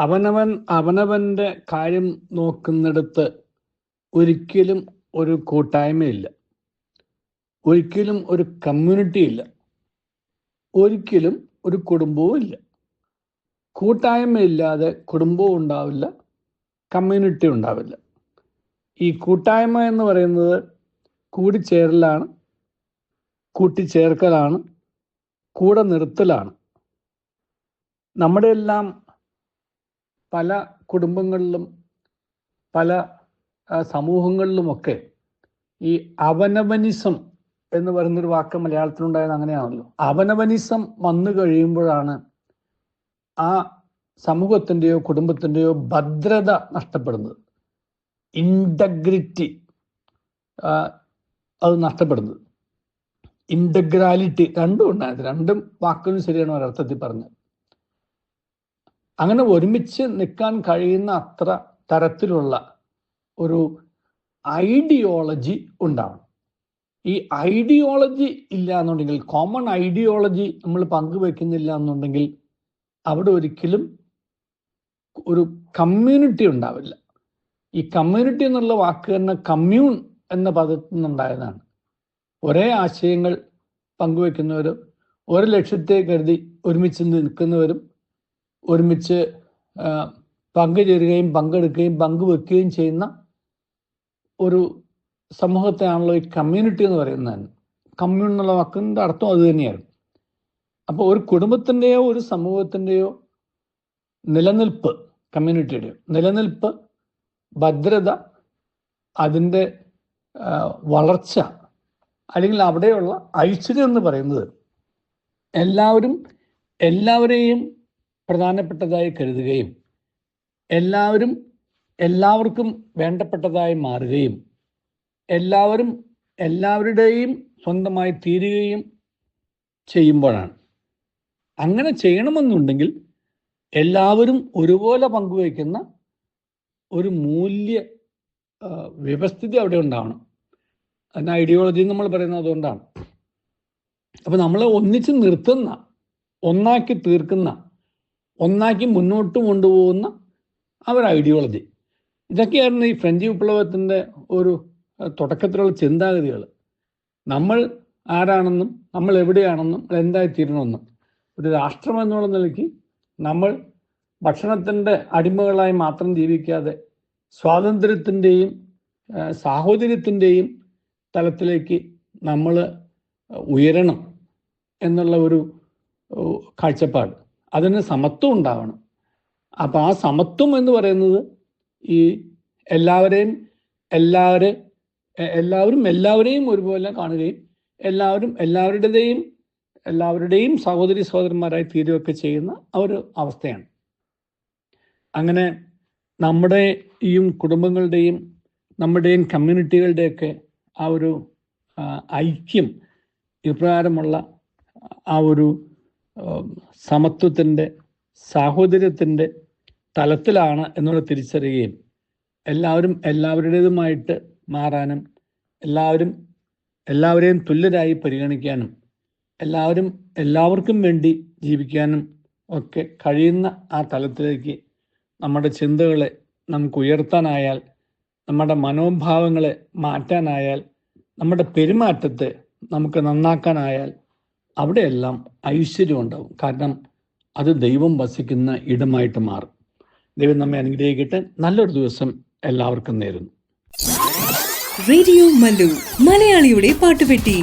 അവനവൻ അവനവന്റെ കാര്യം നോക്കുന്നിടത്ത് ഒരിക്കലും ഒരു കൂട്ടായ്മയില്ല. ഒരിക്കലും ഒരു കമ്മ്യൂണിറ്റി ഇല്ല. ഒരിക്കലും ഒരു കുടുംബവും ഇല്ല. കൂട്ടായ്മയില്ലാതെ കുടുംബവും ഉണ്ടാവില്ല കമ്മ്യൂണിറ്റി ഉണ്ടാവില്ല. ഈ കൂട്ടായ്മ എന്ന് പറയുന്നത് കൂടിച്ചേരലാണ് കൂട്ടിച്ചേർക്കലാണ് കൂടെ നിർത്തലാണ്. നമ്മുടെ എല്ലാം പല കുടുംബങ്ങളിലും പല സമൂഹങ്ങളിലുമൊക്കെ ഈ അവനവനിസം എന്ന് പറയുന്നൊരു വാക്ക് മലയാളത്തിലുണ്ടായത് അങ്ങനെയാണല്ലോ. അവനവനിസം വന്നു കഴിയുമ്പോഴാണ് ആ സമൂഹത്തിന്റെയോ കുടുംബത്തിന്റെയോ ഭദ്രത നഷ്ടപ്പെടുന്നത്. ഇന്റഗ്രിറ്റി അത് നഷ്ടപ്പെടുന്നത്. ഇന്റഗ്രാലിറ്റി രണ്ടും ഉണ്ടായത് രണ്ടും വാക്കുകളും ശരിയാണ് ഒരർത്ഥത്തിൽ പറഞ്ഞത്. അങ്ങനെ ഒരുമിച്ച് നിൽക്കാൻ കഴിയുന്ന അത്ര തരത്തിലുള്ള ഒരു ഐഡിയോളജി ഉണ്ടാവണം. ഈ ഐഡിയോളജി ഇല്ല എന്നുണ്ടെങ്കിൽ കോമൺ ഐഡിയോളജി നമ്മൾ പങ്കുവെക്കുന്നില്ല എന്നുണ്ടെങ്കിൽ അവിടെ ഒരിക്കലും ഒരു കമ്മ്യൂണിറ്റി ഉണ്ടാവില്ല. ഈ കമ്മ്യൂണിറ്റി എന്നുള്ള വാക്ക് തന്നെ കമ്മ്യൂൺ എന്ന പദത്തിൽ നിന്നുണ്ടായതാണ്. ഒരേ ആശയങ്ങൾ പങ്കുവെക്കുന്നവരും ഒരു ലക്ഷ്യത്തെ കരുതി ഒരുമിച്ച് നിൽക്കുന്നവരും ഒരുമിച്ച് പങ്കുചേരുകയും പങ്കെടുക്കുകയും പങ്കുവെക്കുകയും ചെയ്യുന്ന ഒരു സമൂഹത്തെയാണല്ലോ ഈ കമ്മ്യൂണിറ്റി എന്ന് പറയുന്നത്. കമ്മ്യൂൺ എന്നുള്ള വാക്കിന്റെ അർത്ഥം അത് തന്നെയായിരുന്നു. അപ്പോൾ ഒരു കുടുംബത്തിന്റെയോ ഒരു സമൂഹത്തിന്റെയോ നിലനിൽപ്പ് കമ്മ്യൂണിറ്റിയുടെയോ നിലനിൽപ്പ് ഭദ്രത അതിന്റെ വളർച്ച അല്ലെങ്കിൽ അവിടെയുള്ള ഐശ്വര്യം എന്ന് പറയുന്നത് എല്ലാവരും എല്ലാവരെയും പ്രധാനപ്പെട്ടതായി കരുതുകയും എല്ലാവരും എല്ലാവർക്കും വേണ്ടപ്പെട്ടതായി മാറുകയും എല്ലാവരും എല്ലാവരുടെയും സ്വന്തമായി തീരുകയും ചെയ്യുമ്പോഴാണ്. അങ്ങനെ ചെയ്യണമെന്നുണ്ടെങ്കിൽ എല്ലാവരും ഒരുപോലെ പങ്കുവയ്ക്കുന്ന ഒരു മൂല്യ വ്യവസ്ഥിതി അവിടെ ഉണ്ടാവണം. അതിന് ഐഡിയോളജി നമ്മൾ പറയുന്നത് അതുകൊണ്ടാണ്. അപ്പൊ നമ്മളെ ഒന്നിച്ച് നിർത്തുന്ന ഒന്നാക്കി തീർക്കുന്ന ഒന്നാക്കി മുന്നോട്ട് കൊണ്ടുപോകുന്ന ആ ഒരു ഐഡിയോളജി ഇതൊക്കെയായിരുന്നു ഈ ഫ്രഞ്ച് വിപ്ലവത്തിന്റെ ഒരു തുടക്കത്തിലുള്ള ചിന്താഗതികൾ. നമ്മൾ ആരാണെന്നും നമ്മൾ എവിടെയാണെന്നും നമ്മൾ എന്തായിത്തീരണമെന്നും. ഒരു രാഷ്ട്രം എന്നുള്ള നിലയ്ക്ക് നമ്മൾ ഭക്ഷണത്തിന്റെ അടിമകളായി മാത്രം ജീവിക്കാതെ സ്വാതന്ത്ര്യത്തിന്റെയും സാഹോദര്യത്തിന്റെയും തലത്തിലേക്ക് നമ്മൾ ഉയരണം എന്നുള്ള ഒരു കാഴ്ചപ്പാട്. അതിന് സമത്വം ഉണ്ടാവണം. അപ്പൊ ആ സമത്വം എന്ന് പറയുന്നത് ഈ എല്ലാവരെയും എല്ലാവരെ എല്ലാവരും എല്ലാവരെയും ഒരുപോലെ കാണുകയും എല്ലാവരും എല്ലാവരുടേതെയും എല്ലാവരുടെയും സഹോദരി സഹോദരന്മാരായി തീരുകയൊക്കെ ചെയ്യുന്ന ഒരു അവസ്ഥയാണ്. അങ്ങനെ നമ്മുടെയും കുടുംബങ്ങളുടെയും നമ്മുടെയും കമ്മ്യൂണിറ്റികളുടെയൊക്കെ ആ ഒരു ഐക്യം ഇപ്രകാരമുള്ള ആ ഒരു സമത്വത്തിന്റെ സാഹോദര്യത്തിന്റെ തലത്തിലാണ് എന്നുള്ള തിരിച്ചറിയുകയും എല്ലാവരും എല്ലാവരുടേതുമായിട്ട് മാറാനും എല്ലാവരും എല്ലാവരെയും തുല്യരായി പരിഗണിക്കാനും എല്ലാവരും എല്ലാവർക്കും വേണ്ടി ജീവിക്കാനും ഒക്കെ കഴിയുന്ന ആ തലത്തിലേക്ക് നമ്മുടെ ചിന്തകളെ നമുക്ക് ഉയർത്താനായാൽ നമ്മുടെ മനോഭാവങ്ങളെ മാറ്റാനായാൽ നമ്മുടെ പെരുമാറ്റത്തെ നമുക്ക് നന്നാക്കാനായാൽ അവിടെയെല്ലാം ഐശ്വര്യം ഉണ്ടാവും. കാരണം അത് ദൈവം വസിക്കുന്ന ഇടമായിട്ട് മാറും. ദൈവം നമ്മെ അനുഗ്രഹിക്കട്ടെ. നല്ലൊരു ദിവസം എല്ലാവർക്കും നേരുന്നു. റേഡിയോ മലയാളിയുടെ പാട്ടുപെട്ടി.